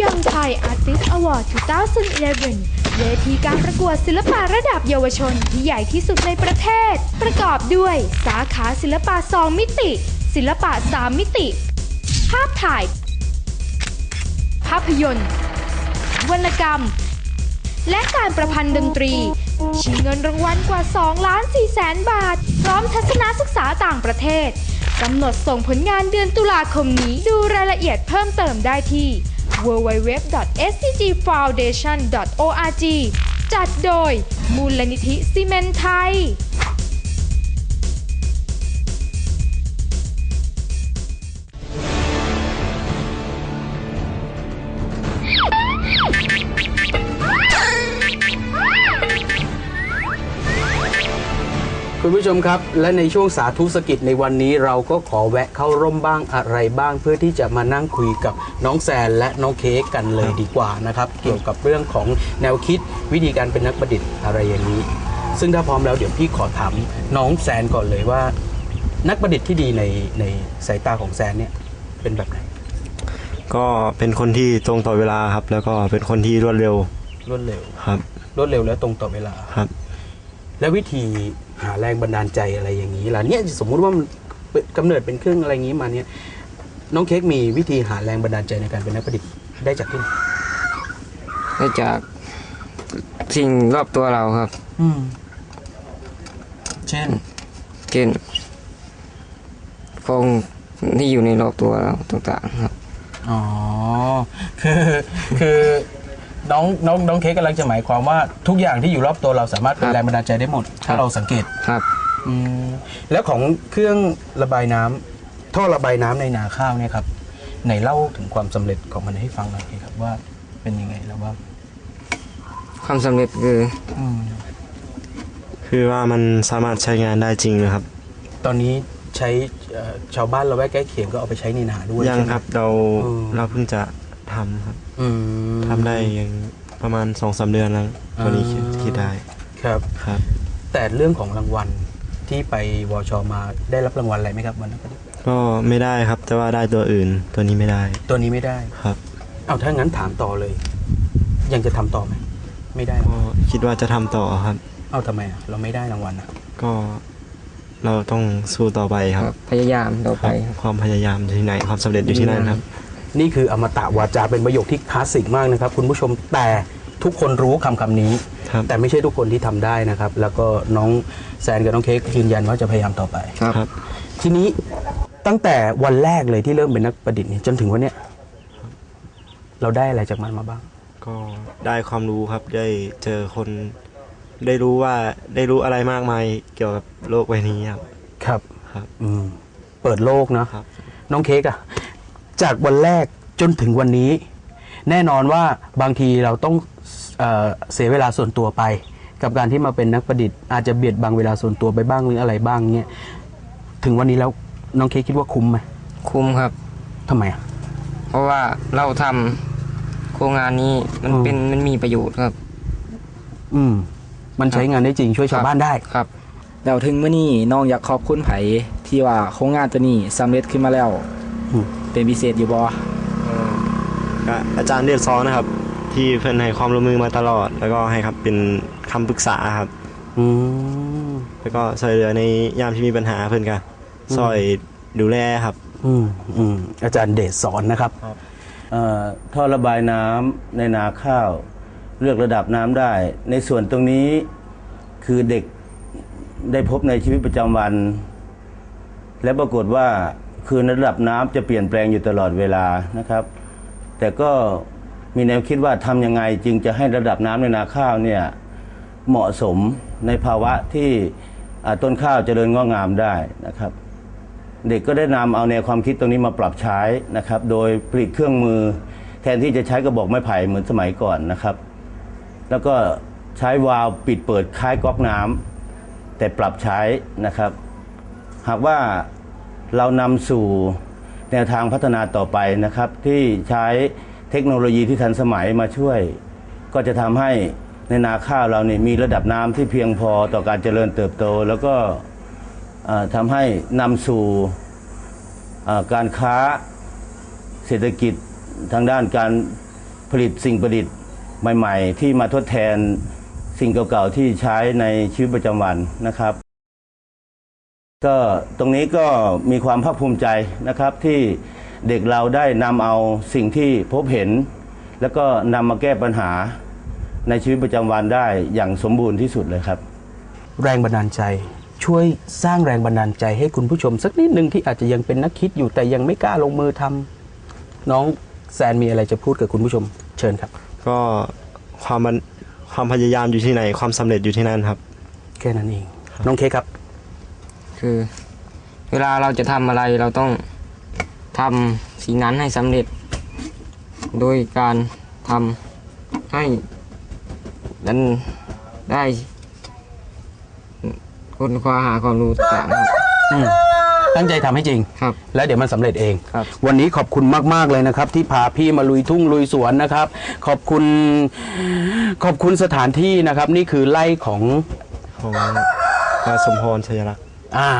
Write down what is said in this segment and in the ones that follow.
Young Thai Artist Award 2011 เวทีการประกวดศิลปะระดับเยาวชนที่ใหญ่ที่สุดในประเทศ ประกอบด้วยสาขาศิลปะ 2 มิติ ศิลปะ 3 มิติ ภาพถ่าย ภาพยนตร์ วรรณกรรม และการประพันธ์ดนตรี ชิงเงินรางวัลกว่า 2 ล้าน4แสนบาท พร้อมทัศนศึกษาต่างประเทศกำหนดส่งผลงานเดือนตุลาคมนี้ ดูรายละเอียดเพิ่มเติมได้ที่ www.scgfoundation.org จัดโดยมูลนิธิซีเมนไทย คุณผู้ชมครับ และในช่วงสาธุสกิจในวันนี้เราก็ขอแวะเข้าร่มบ้างอะไรบ้างเพื่อที่จะมานั่งคุยกับน้องแซนและน้องเค้กกันเลยดีกว่านะครับ เกี่ยวกับเรื่องของแนวคิดวิธีการเป็นนักประดิษฐ์อะไรอย่างนี้ ซึ่งถ้าพร้อมแล้วเดี๋ยวพี่ขอถามน้องแซนก่อนเลยว่า นักประดิษฐ์ที่ดีในในสายตาของแซนเนี่ยเป็นแบบไหนก็เป็นคนที่ตรงต่อเวลาครับ แล้วก็เป็นคนที่รวดเร็วรวดเร็วครับ รวดเร็วและตรงต่อเวลาครับ และวิธี หาแรงบันดาลใจอะไรอย่างนี้ล่ะเนี่ยสมมุติว่ามันเป็นกำเนิดเป็นเครื่องอะไรอย่างนี้มาเนี่ยน้องเค้กมีวิธีหาแรงบันดาลใจในการเป็นนักประดิษฐ์ได้จากที่ไหนได้จากสิ่งรอบตัวเราครับ อืมเช่น เช่นฟองที่อยู่ในรอบตัวเราต่างๆครับ อ๋อ คือ คือ น้องน้องน้องเค้กกำลังจะหมายความว่าทุกอย่างที่อยู่รอบตัวเราสามารถเป็นครับแรงบันดาลใจได้หมดถ้าครับเราสังเกตครับ อืมแล้วของเครื่องระบายน้ำท่อระบายน้ำในนาข้าวเนี่ยครับไหนเล่าถึงความสำเร็จของมันให้ฟังหน่อยสิครับว่าเป็นยังไงแล้วว่าความสำเร็จคือ อืมคือว่ามันสามารถใช้งานได้จริงนะครับ ตอนนี้ใช้เอ่อชาวบ้านเราแวกใกล้เคียงก็เอาไปใช้ในนาด้วยยังใช่ไหม ครับเราอืม เราเพิ่งจะ ทำครับอืมทำได้ยังประมาณสองสามเดือนแล้วตัวนี้คิดอ่าคิดได้ครับ ครับ แต่เรื่องของรางวัลที่ไปวชมาได้รับรางวัลอะไรไหมครับวันนั้นก็ไม่ได้ครับ แต่ว่าได้ตัวอื่น ตัวนี้ไม่ได้ ตัวนี้ไม่ได้ครับ เอาถ้างั้นถามต่อเลย ยังจะทำต่อไหมไม่ได้ก็คิดว่าจะทำต่อครับ เอาทำไมอะเราไม่ได้รางวัลอะก็เราต้องสู้ต่อไปคครัรับบ พยายามต่อคไปรับครับ ความพยายามอยู่ที่ไหนความสำเร็จอยู่ที่นั่นครับ นี่คืออมตะวาจาเป็นประโยคที่คลาสสิกมากนะครับ คุณผู้ชมแต่ทุกคนรู้คำคำนี้ ครับ แต่ไม่ใช่ทุกคนที่ทำได้นะครับ แล้วก็น้องแซนกับน้องเค้กยืนยันว่าจะพยายามต่อไป ครับครับ ทีนี้ตั้งแต่วันแรกเลยที่เริ่มเป็นนักประดิษฐ์เนี่ยจนถึงวันเนี้ยเราได้อะไรจากมันมาบ้าง ก็ได้ความรู้ครับได้เจอคน ได้รู้ว่าได้รู้อะไรมากมายเกี่ยวกับโลกใบนี้ครับ ครับ ครับ อืม เปิดโลกเนอะครับ น้องเค้กอะ จากวันแรกจนถึงวันนี้ แน่นอนว่าบางทีเราต้องเอ่อเสียเวลาส่วนตัวไป กับการที่มาเป็นนักประดิษฐ์อาจจะเบียดบังเวลาส่วนตัวไปบ้างหรืออะไรบ้างเนี่ยถึงวันนี้แล้วน้องเค้กคิดว่าคุ้มไหมคุ้มครับ ทำไมอะ เพราะว่าเราทำโครงงานนี้มันอืม เป็นมันมีประโยชน์ครับ อืม มันใช้งานได้จริงช่วยชาวบ้านได้ ครับ แล้วถึงเมื่อนี้น้องอยากขอบคุณไผที่ว่าโครงงานตัวนี้สำเร็จขึ้นมาแล้ว อืม เป็นพิเศษอยู่บ่ก็อาจารย์เดียดซ้อนนะครับ ที่เพิ่นให้ความร่วมมือมาตลอด แล้วก็ให้ครับเป็นคำปรึกษาครับ อืมแล้วก็ช่วยเหลือในยามที่มีปัญหาเพิ่นก็ซอยดูแลครับ อืมอืมอาจารย์เดชสอนนะครับ เอ่อท่อระบายน้ำในนาข้าว เลือกระดับน้ำได้ ในส่วนตรงนี้คือเด็กได้พบในชีวิตประจำวัน และปรากฏว่า คือระดับน้ำจะเปลี่ยนแปลงอยู่ตลอดเวลานะครับ แต่ก็มีแนวคิดว่าทำยังไงจึงจะให้ระดับน้ำในนาข้าวเนี่ยเหมาะสมในภาวะที่ต้นข้าวเจริญงอกงามได้นะครับ เด็กก็ได้นำเอาแนวความคิดตรงนี้มาปรับใช้นะครับ โดยผลิตเครื่องมือแทนที่จะใช้กระบอกไม้ไผ่เหมือนสมัยก่อนนะครับ แล้วก็ใช้วาล์วปิดเปิดคล้ายก๊อกน้ำแต่ปรับใช้นะครับ หากว่า เรานำสู่แนวทางพัฒนาต่อไปนะครับ ที่ใช้เทคโนโลยีที่ทันสมัยมาช่วย ก็จะทำให้ในนาข้าวเราเนี่ยมีระดับน้ำที่เพียงพอต่อการเจริญเติบโต แล้วก็ทำให้นำสู่การค้าเศรษฐกิจทางด้านการผลิตสิ่งประดิษฐ์ใหม่ ๆ ที่มาทดแทนสิ่งเก่าๆที่ใช้ในชีวิตประจำวันนะครับ ก็ตรงนี้ก็มีความภาคภูมิใจนะครับที่เด็กเราได้นำเอาสิ่งที่พบเห็น แล้วก็นำมาแก้ปัญหาในชีวิตประจำวันได้อย่างสมบูรณ์ที่สุดเลยครับ แรงบันดาลใจช่วยสร้างแรงบันดาลใจให้คุณผู้ชม สักนิดหนึ่งที่อาจจะยังเป็นนักคิดอยู่แต่ยังไม่กล้าลงมือทำน้องแซนมีอะไรจะพูดกับคุณผู้ชมเชิญครับ ก็ความมันความพยายามอยู่ที่ไหนความสำเร็จอยู่ที่นั่นครับ แค่นั้นเอง น้องเคกครับ คือ เวลาเราจะทำอะไรเราต้องทำสิ่งนั้นให้สำเร็จ โดยการทำให้นั้นได้ค้นคว้าหาความรู้ต่างๆครับตั้งใจทำให้จริง ครับ แล้วเดี๋ยวมันสำเร็จเอง ครับ วันนี้ขอบคุณมาก ๆ เลยนะครับ ที่พาพี่มาลุยทุ่งลุยสวนนะครับ ขอบคุณ ขอบคุณสถานที่นะครับ นี่คือไร่ของของนายสมพรชัยรักษ์ อ่า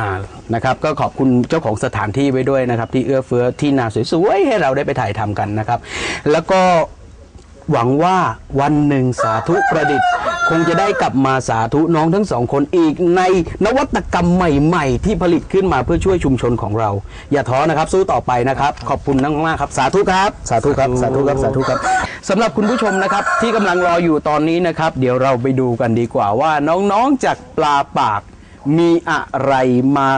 นะครับก็ขอบคุณเจ้าของสถานที่ไว้ด้วยนะครับ ที่เอื้อเฟื้อที่นาสวยๆให้เราได้ไปถ่ายทำกันนะครับ แล้วก็หวังว่าวันหนึ่งสาธุประดิษฐ์ คงจะได้กลับมาสาธุน้องทั้งสองคนอีกในนวัตกรรมใหม่ๆ ที่ผลิตขึ้นมาเพื่อช่วยชุมชนของเรา อย่าท้อนะครับสู้ต่อไปนะครับ ขอบคุณมากๆครับ สาธุครับ สาธุครับสาธุครับสาธุครับสำหรับคุณผู้ชมนะครับที่กำลังรออยู่ตอนนี้นะครับ เดี๋ยวเราไปดูกันดีกว่าว่าน้องๆจากปลาปาก มีอะไรมา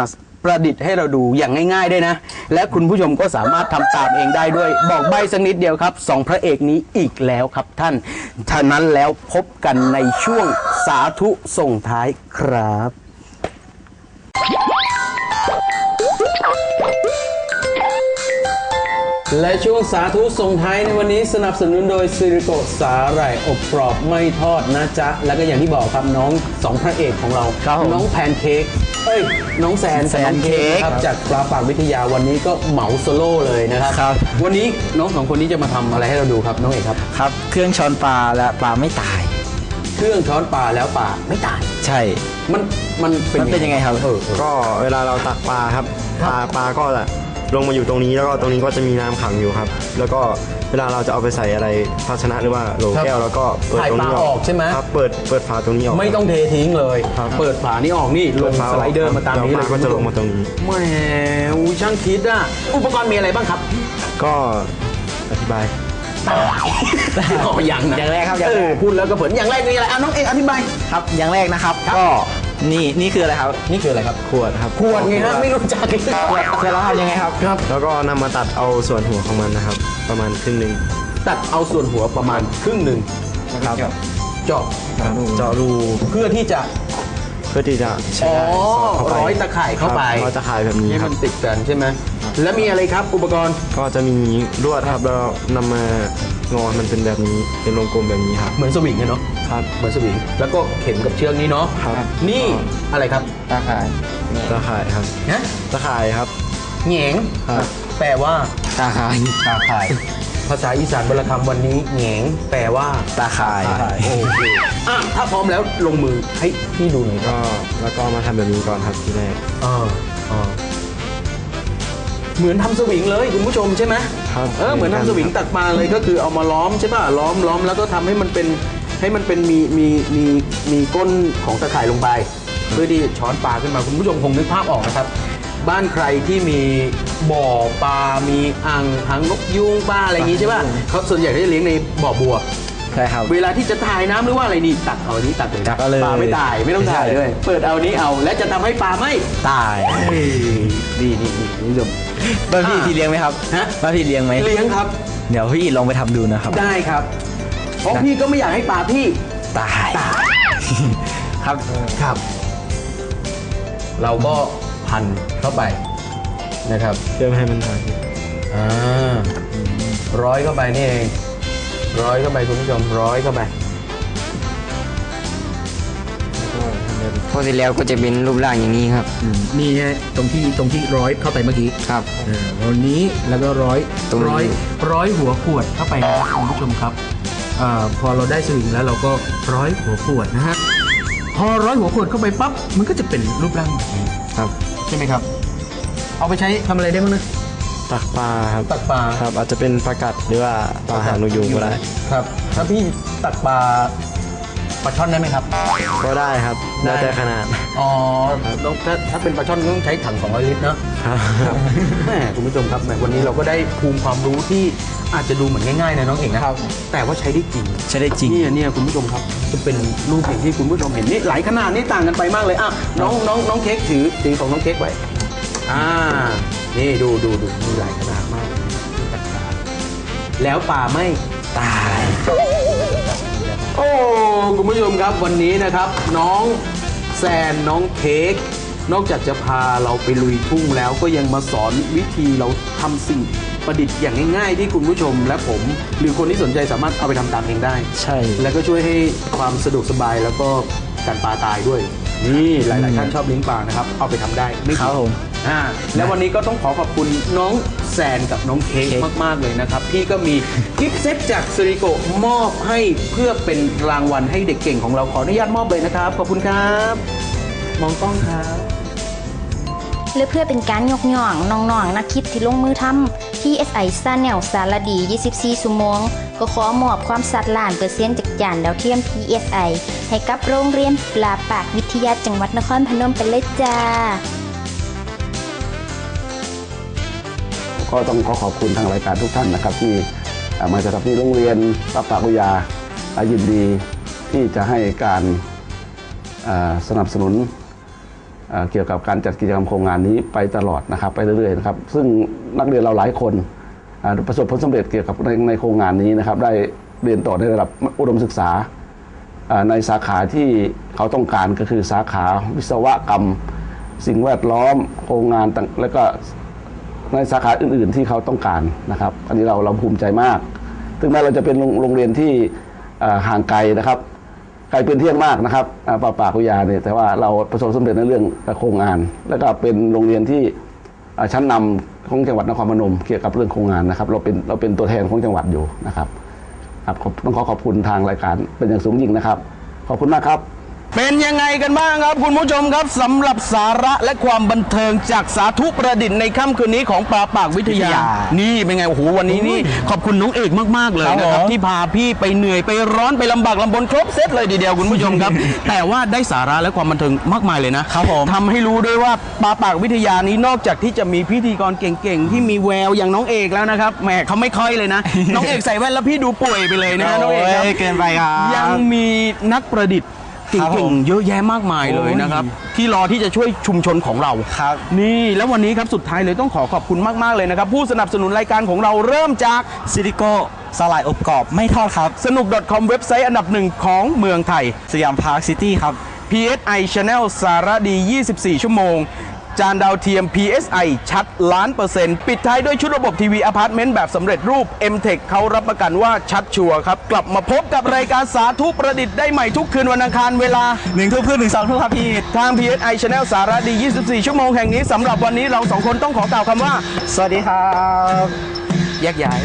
ประดิษฐ์ให้เราดูอย่างง่ายๆได้นะ และคุณผู้ชมก็สามารถทำตามเองได้ด้วย บอกใบสักนิดเดียวครับสองพระเอกนี้อีกแล้วครับท่านฉะนั้นแล้วพบกันในช่วงสาธุส่งท้ายครับ และช่วงสาธุส่งท้ายในวันนี้สนับสนุนโดยซิริโกสาหร่ายอบกรอบไม่ทอดนะจ๊ะ แล้วก็อย่างที่บอกครับน้องสองพระเอกของเรา ครับผมน้องแพนเค้กเอ้ย น้องแซนแซนกับน้องเค้กเค้กครับจากปลาปากวิทยาวันนี้ก็เหมาโซโล่เลยนะครับ ครับ วันนี้น้องสองคนนี้จะมาทำอะไรให้เราดูครับน้องเอกครับ ครับ เครื่องช้อนปลาและปลาไม่ตาย เครื่องช้อนปลาแล้วปลาไม่ตาย ใช่ มันมันเป็นมันเป็นยังไงครับ เออเออ ก็เวลาเราตักปลาครับ ปลาปลาก็จะ ลงมาอยู่ตรงนี้แล้วก็ตรงนี้ก็จะมีน้ำขังอยู่ครับ แล้วก็เวลาเราจะเอาไปใส่อะไรภาชนะหรือว่าโหลแก้ว แล้วก็เปิดถ่ายตรงปลานี้ออกใช่ไหม ครับเปิดเปิดฝาตรงนี้ออก ไม่ต้องเททิ้งเลย ครับ เปิดฝานี่ออกนี่ลเปิงฝสไลเดอร์มาตามนี้แวเลปยลาก็จะลงมาตรงนี้ แหมอุ๊ยช่างคิดอะ อุปกรณ์มีอะไรบ้างครับ ก็อธิบาย อ๋ออย่างนะอย่างแรกครับอย่างแรก เออพูดแล้วก็เผินอย่างแรกมีอะไรอะน้องเอกอธิบาย ครับอย่างแรกนะครับครับก็ นี่นี่คืออะไรครับนี่คืออะไรครับขวดครับขวดไงฮะไม่รู้จักเลยขวดขวดแล้วทำยังไงครับครับ แล้วก็นำมาตัดเอาส่วนหัวของมันนะครับ ประมาณครึ่งหนึ่งตัดเอาส่วนหัวประมาณครึ่งหนึ่งครับเจาะเจาะรูเพื่อที่จะเพื่อที่จะใช้อ๋อได้สอดเข้าไปร้อยตะข่ายเข้าไปครับร้อยตะข่ายแบบนี้ให้ครัมับ นติดกันใช่ไหมแล้วมีอะไรครับอุปกรณ์ก็จะมีลวดครับแล้วนำมางอมันเป็นแบบนี้เป็นวงกลมแบบนี้ครับเหมือนสวิงไงเนาะครับ เหมือนสวิงแล้วก็เข็มกับเชือกนี้เนาะครับ นี่อะไรครับตาขายตะข่ายครับนะตะข่ายครับ เหงงครับ แปลว่า ตาขายตาข่าย ภาษาอีสานวรรณคำวันนี้เหงงแปลว่าตาข่ายโอเคอะถ้าพร้อมแล้วลงมือให้พี่ดูหน่อยครับก็แล้วก็มาทำแบบนี้ก่อนครับทีแรกอ่าอ่าเหมือนทำสวิงเลยคุณผู้ชมใช่ไหมครับเออเหมือนทำสวิงตักปลาเลยก็คือเอามาล้อมใช่ป่ะล้อมล้อมแล้วก็ทำให้มันเป็นให้มันเป็นมีมีมีมีก้นของตะข่ายลงไป เพื่อที่จะช้อนปลาขึ้นมาคุณผู้ชมคงนึกภาพออกนะครับ บ้านใครที่มีบ่อปลา มีอ่างหางนกยูงปลาอะไรอย่างงี้ใช่ป่ะเขาส่วนใหญ่เขาจะเลี้ยงในบ่อบัว ใช่ครับ เวลาที่จะถ่ายน้ำหรือว่าอะไรนี่ตักเอาอันนี้ตักเลยนะตักเอาเลยปลาไม่ตายไม่ต้องถ่ายด้วย เปิดเอานี้เอาและจะทำให้ปลาไม่ตายเฮ้ยนี่นี่นี่คุณผู้ชม บ้านพี่อ่าพี่เลี้ยงไหมครับฮะ บ้านพี่เลี้ยงไหมเลี้ยงครับเดี๋ยวพี่ลองไปทำดูนะครับ ได้ครับเพราะพี่ก็ไม่อยากให้ปลาพี่ตาย ครับ ครับ เราก็ พันเข้าไปนะครับเพื่อไม่ให้มันหายอ่าร้อยเข้าไปนี่เอง ร้อยเข้าไปคุณผู้ชมร้อยเข้าไปแล้วก็ทำแบบพอเสร็จแล้วก็จะเป็นรูปร่างอย่างนี้ครับนี่ฮะตรงที่ตรงที่ร้อยเข้าไปเมื่อกี้ครับเออวันนี้แล้วก็ร้อยตรงนี้ ร้อยร้อยหัวขวดเข้าไปนะครับคุณผู้ชมครับอาพอเราได้สวิงแล้วเราก็ร้อยหัวขวดนะฮะ พอร้อยหัวขวดเข้าไปปั๊บมันก็จะเป็นรูปร่างแบบนี้ครับใช่ไหมครับ เอาไปใช้ทำอะไรได้บ้างนะ ตักปลาครับตักปลา ครับอาจจะเป็นปลากัดหรือว่าปลาหางนกยูงก็ได้ ครับ ถ้าพี่ตักปลา ปลาช่อนได้ไหมครับ ก็ได้ครับได้ แล้วแต่ขนาดอ๋อต้องถ้าถ้าเป็นปลาช่อนต้องใช้ถัง200ลิตรเนอะครับ แหมคุณผู้ชมครับแหมวันนี้เราก็ได้ภูมิความรู้ที่อาจจะดูเหมือนง่ายๆนะน้องเอกนะครับ แต่ว่าใช้ได้จริงใช้ได้จริง เนี่ยเนี่ยคุณผู้ชมครับ จะเป็นรูปอย่างที่คุณผู้ชมเห็นนี่หลายขนาดนี่ต่างกันไปมากเลยอะน้องน้องน้องเค้กถือถือของน้องเค้กไว้อ่านี่ดูดูดูมีหลายขนาดมาก แล้วปลาไม่ตายโอ้คุณ ผู้ชมครับวันนี้นะครับ น้องแซนน้องเค้กนอกจากจะพาเราไปลุยทุ่งแล้วก็ยังมาสอนวิธีเราทำสิ่งประดิษฐ์อย่างง่ายๆ ที่คุณผู้ชมและผม หรือคนที่สนใจสามารถเอาไปทำตามเองได้ ใช่ แล้วก็ช่วยให้ความสะดวกสบายแล้วก็การปลาตายด้วย นี่หลายๆท่านชอบเลี้ยงปลานะครับ เอาไปทำได้ไม่ผิดครับผม อ่าแล้ววันนี้ก็ต้องขอขอบคุณน้อง แซนกับน้องเค้กเค้กมากๆเลยนะครับ พี่ก็มีกิฟต์เซตจากซิริโกมอบให้เพื่อเป็นรางวัลให้เด็กเก่งของเราขออนุญาตมอบเลยนะครับ ขอบคุณครับ มองกล้องครับ และเพื่อเป็นการยกย่องน้องๆนักคิดที่ลงมือทำ TSI ซาแนลสารดี 24ชั่วโมง ก็ขอมอบความสัตย์ล้านเปอร์เซ็นต์จากจานดาวเทียม TSI ให้กับโรงเรียนปลาปากวิทยาจังหวัดนครพนมไปเลยจ้า ก็ต้องขอขอบคุณทางรายการทุกท่านนะครับ ที่มาจากที่โรงเรียนรับปากวิทยาอายินดีที่จะให้การสนับสนุนเกี่ยวกับการจัดกิจกรรมโครงงานนี้ไปตลอดนะครับ ไปเรื่อยๆนะครับ ซึ่งนักเรียนเราหลายคนประสบผลสำเร็จเกี่ยวกับในในโครงงานนี้นะครับ ได้เรียนต่อในระดับอุดมศึกษาอ่าในสาขาที่เขาต้องการก็คือสาขาวิศวกรรม สิ่งแวดล้อมโครงงานต่างและก็ ในสาขาอื่น ๆ ที่เขาต้องการนะครับ อันนี้เราเราภูมิใจมากถึงแม้เราจะเป็นโรงงเรียนที่ห่างไกลนะครับไกลเป็นเที่ยงมากนะครับอ่าป่าปากวิทยาเนี่ยแต่ว่าเราประสบสำเร็จในเรื่องโครงงาน แล้วก็เป็นโรงเรียนที่ชั้นนำของจังหวัดนครพนมเกี่ยวกับเรื่องโครงงานนะครับ เราเป็นเราเป็นตัวแทนของจังหวัดอยู่นะครับครับต้องขอขอบคุณทางรายการเป็นอย่างสูงยิ่งนะครับ ขอบคุณมากครับ เป็นยังไงกันบ้างครับ คุณผู้ชมครับสำหรับสาระและความบันเทิงจากสาธุประดิษฐ์ในค่ำคืนนี้ของปลาปากวิทยาวิทยานี่เป็นไงโอ้โหวันนี้นี่ขอบคุณน้องเอกมากๆเลยครับนะครับผมที่พาพี่ไปเหนื่อยไปร้อนไปลำบากลำบนครบเซตเลยทีเดียวคุณผู้ชมครับ แต่ว่าได้สาระและความบันเทิงมากมายเลยนะครับผมทำให้รู้ด้วยว่าปลาปากวิทยานี้นอกจากที่จะมีพิธีกรเก่งๆที่มีแววอย่างน้องเอกแล้วนะครับแหมเขาไม่ค่อยเลยนะ น้องเอกใส่แว่นแล้วพี่ดูป่วยไปเลยนะน้องเอกครับโอ้ยเกินไปครับยังมีนักประดิษฐ์ ครับผเก่งม ๆเยอะแยะมากมายเลยนะครับ ที่รอที่จะช่วยชุมชนของเรา ครับ นี่แล้ววันนี้ครับสุดท้ายเลยต้องขอขอบคุณมาก ๆ เลยนะครับ ผู้สนับสนุนรายการของเราเริ่มจากซิลิโก้สลายอบกรอบไม่ทอดครับ สนุก .com เว็บไซต์อันดับหนึ่งของเมืองไทย สยามพาร์คซิตี้ครับ PSI Channel สารดี 24 ชั่วโมง จานดาวเทียม PSI ชัดล้านเปอร์เซ็นต์ปิดท้ายด้วยชุดระบบทีวีอพาร์ตเมนต์แบบสำเร็จรูป m t e c h เขารับประกันว่าชัดชัวร์ครับ กลับมาพบกับรายการสาธุประดิษฐ์ได้ใหม่ทุกคืนวันอังคารเวลาหนึ่งทุ่มครึ่งถึงสองทุ่มครับพี่ทาง PSI Channel สารดี 24 ชั่วโมงแห่งนี้สำหรับวันนี้เราสองคนต้องขอกล่าวคำว่า สวัสดีครับแยกย้าย